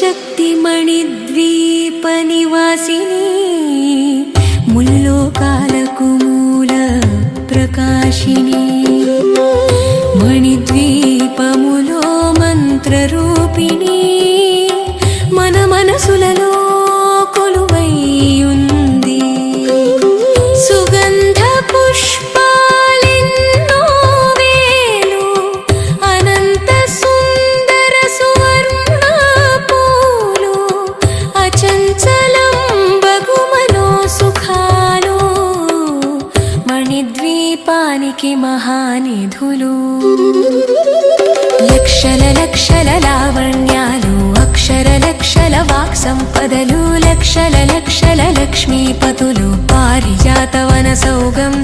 శక్తిమణిద్వీప నివాసిని ముల్లోకాలకు మూల ప్రకాశిని. మణిద్వీపానికి మహానిధులు. లక్షల లక్షల లావణ్యాలు అక్షర లక్షల వాక్ సంపదలు లక్షల లక్షల లక్ష్మీపతులు పారిజాతవన సౌగం